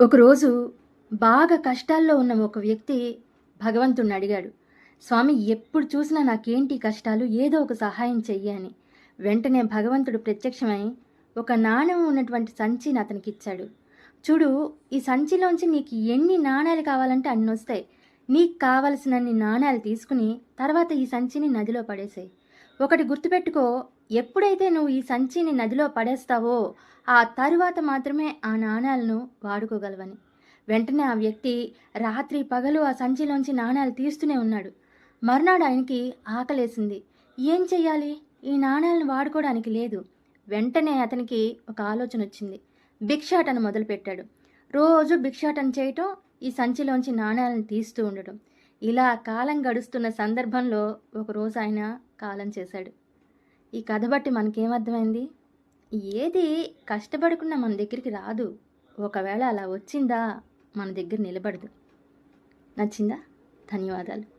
ఒకరోజు బాగా కష్టాల్లో ఉన్న ఒక వ్యక్తి భగవంతుణ్ణి అడిగాడు స్వామి ఎప్పుడు చూసినా నాకేంటి కష్టాలు? ఏదో ఒక సహాయం చెయ్యి అని. వెంటనే భగవంతుడు ప్రత్యక్షమై ఒక నాణెం ఉన్నటువంటి సంచిని అతనికి ఇచ్చాడు. చూడు ఈ సంచిలోంచి నీకు ఎన్ని నాణాలు కావాలంటే అన్ని వస్తాయి నీకు కావలసినన్ని నాణాలు తీసుకుని తర్వాత ఈ సంచిని నదిలో పడేసాయి. ఒకటి గుర్తుపెట్టుకో ఎప్పుడైతే నువ్వు ఈ సంచిని నదిలో పడేస్తావో ఆ తరువాత మాత్రమే ఆ నాణాలను వాడుకోగలవని. వెంటనే ఆ వ్యక్తి రాత్రి పగలు ఆ సంచిలోంచి నాణాలు తీస్తూనే ఉన్నాడు. మర్నాడు ఆయనకి ఆకలేసింది. ఏం చెయ్యాలి? ఈ నాణాలను వాడుకోవడానికి లేదు. వెంటనే అతనికి ఒక ఆలోచన వచ్చింది. భిక్షాటన మొదలుపెట్టాడు. రోజు భిక్షాటన చేయటం ఈ సంచిలోంచి నాణాలను తీస్తూ ఉండటం. ఇలా కాలం గడుస్తున్న సందర్భంలో ఒకరోజు ఆయన కాలం చేశాడు. ఈ కథ బట్టి మనకేమర్థమైంది? ఏది కష్టపడకుండా మన దగ్గరికి రాదు. ఒకవేళ అలా వచ్చిందా మన దగ్గర నిలబడదు. నచ్చిందా? ధన్యవాదాలు.